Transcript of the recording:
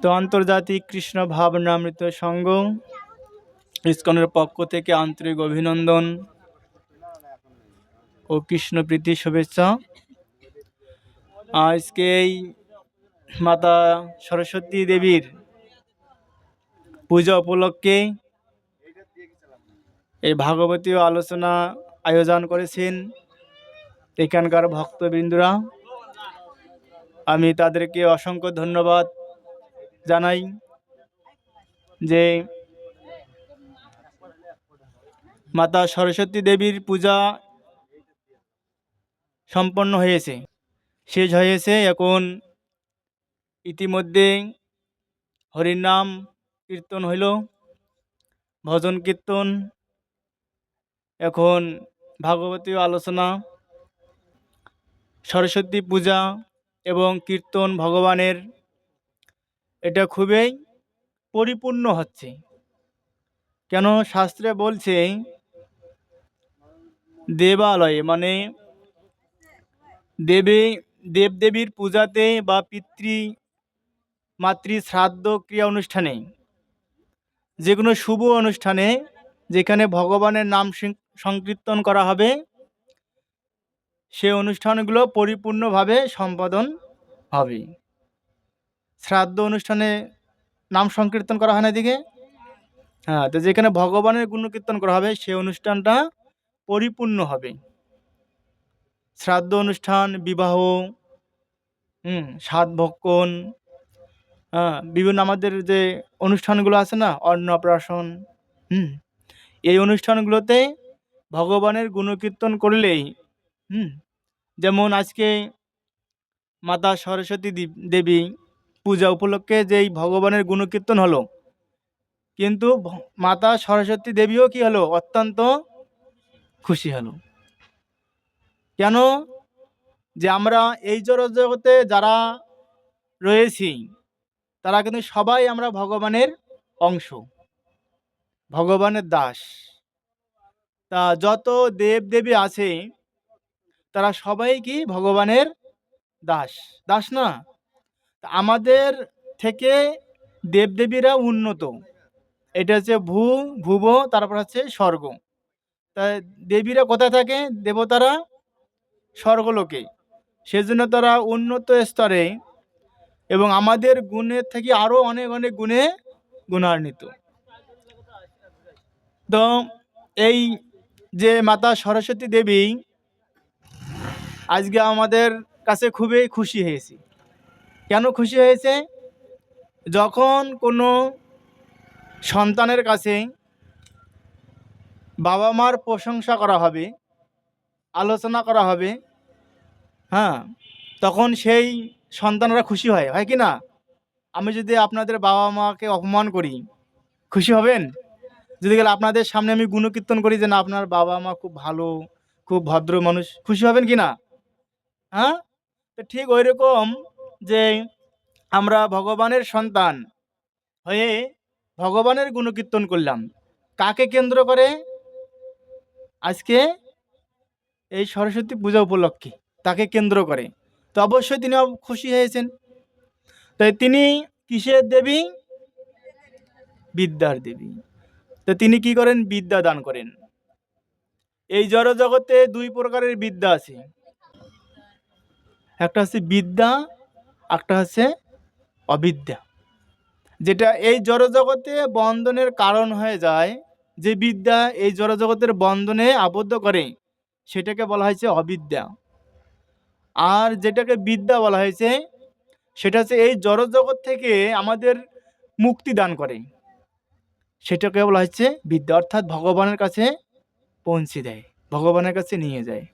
তো আন্তর্জাতিক কৃষ্ণ ভাবনামৃত সংঘ ইস্কনের পক্ষ থেকে আন্তরিক অভিনন্দন ও কৃষ্ণ প্রীতি শুভেচ্ছা। আজকে এই মাতা সরস্বতী দেবীর পূজা উপলক্ষে এই ভাগবতীয় আলোচনা আয়োজন করেছেন এখানকার ভক্তবৃন্দরা। আমি তাদেরকে অসংখ্য ধন্যবাদ জানাই যে মাতা সরস্বতী দেবীর পূজা সম্পন্ন হয়েছে। শেষ হয়েছে এখন ইতিমধ্যে হরিনাম কীর্তন হইল, ভজন কীর্তন, এখন ভাগবতীয় আলোচনা, সরস্বতী পূজা এবং কীর্তন ভগবানের এটা খুবই পরিপূর্ণ হচ্ছে। কেন শাস্ত্রে বলছে, দেবালয়ে মানে দেবী, দেবদেবীর পূজাতে বা পিতৃ, মাতৃ শ্রাদ্ধ ক্রিয়া অনুষ্ঠানে যে কোনো শুভ অনুষ্ঠানে যেখানে ভগবানের নাম সংকীর্তন করা হবে, সে অনুষ্ঠানগুলো পরিপূর্ণভাবে সম্পাদন হবে। শ্রাদ্ধ অনুষ্ঠানে নাম সংকীর্তন করা হয় না এদিকে? হ্যাঁ তো যেখানে ভগবানের গুণকীর্তন করা হবে সে অনুষ্ঠানটা পরিপূর্ণ হবে। শ্রাদ্ধ অনুষ্ঠান, বিবাহ, হুম, সাত ভক্ষণ হ্যাঁ বিভিন্ন আমাদের যে অনুষ্ঠানগুলো আছে না, অন্নপ্রাশন, হুম, এই অনুষ্ঠানগুলোতে ভগবানের গুণকীর্তন করলেই, হুম, যেমন আজকে মাতা সরস্বতী দেবী পূজা উপলক্ষে যেই ভগবানের গুণকীর্তন হলো। কিন্তু মাতা সরস্বতী দেবীও কি হলো? অত্যন্ত খুশি হলো। কেন? যে আমরা এই জগতে যারা রয়েছি, তারা কিন্তু সবাই আমরা ভগবানের অংশ, ভগবানের দাস। তা যত দেব দেবী আছে, তারা সবাই কি ভগবানের দাস? দাস না? আমাদের থেকে দেবদেবীরা উন্নত। এটা হচ্ছে ভূ, ভুব, তারপর হচ্ছে স্বর্গ। তা দেবীরা কোথায় থাকে? দেবতারা স্বর্গলোকে। সেজন্য তারা উন্নত স্তরে এবং আমাদের গুণের থেকে আরও অনেক অনেক গুণে গুণান্বিত। তো এই যে মাতা সরস্বতী দেবী, আজকে আমাদের কাছে খুবই খুশি হয়েছি। কেন খুশি হয়েছে? যখন কোনো সন্তানের কাছে বাবা মার প্রশংসা করা হবে, আলোচনা করা হবে হ্যাঁ তখন সেই সন্তানরা খুশি হয় হয় কি না? আমি যদি আপনাদের বাবা মাকে অপমান করি, খুশি হবেন? যদি গেলে আপনাদের সামনে আমি গুণকীর্তন করি যে না, আপনার বাবা মা খুব ভালো, খুব ভদ্র মানুষ, খুশি হবেন কি না? হ্যাঁ? তো ঠিক ওই রকম যে আমরা ভগবানের সন্তান হয়ে ভগবানের গুণকীর্তন করলাম। কাকে কেন্দ্র করে? আজকে এই সরস্বতী পূজা উপলক্ষে তাকে কেন্দ্র করে। তো অবশ্যই তিনি খুশি হয়েছেন। তাই তিনি কিসের দেবী? বিদ্যার দেবী। তো তিনি কি করেন? বিদ্যা দান করেন। এই জড় জগতে দুই প্রকারের বিদ্যা আছে। একটা হচ্ছে বিদ্যা একটা হচ্ছে অবিদ্যা, যেটা এই জড়জগতে বন্ধনের কারণ হয়ে যায়। যে বিদ্যা এই জড়জগতের বন্ধনে আবদ্ধ করে, সেটাকে বলা হয়েছে অবিদ্যা। আর যেটাকে বিদ্যা বলা হয়েছে, সেটা হচ্ছে এই জড়জগৎ থেকে আমাদের মুক্তি দান করে। সেটাকে বলা হচ্ছে বিদ্যা, অর্থাৎ ভগবানের কাছে পৌঁছে দেয়, ভগবানের কাছে নিয়ে যায়।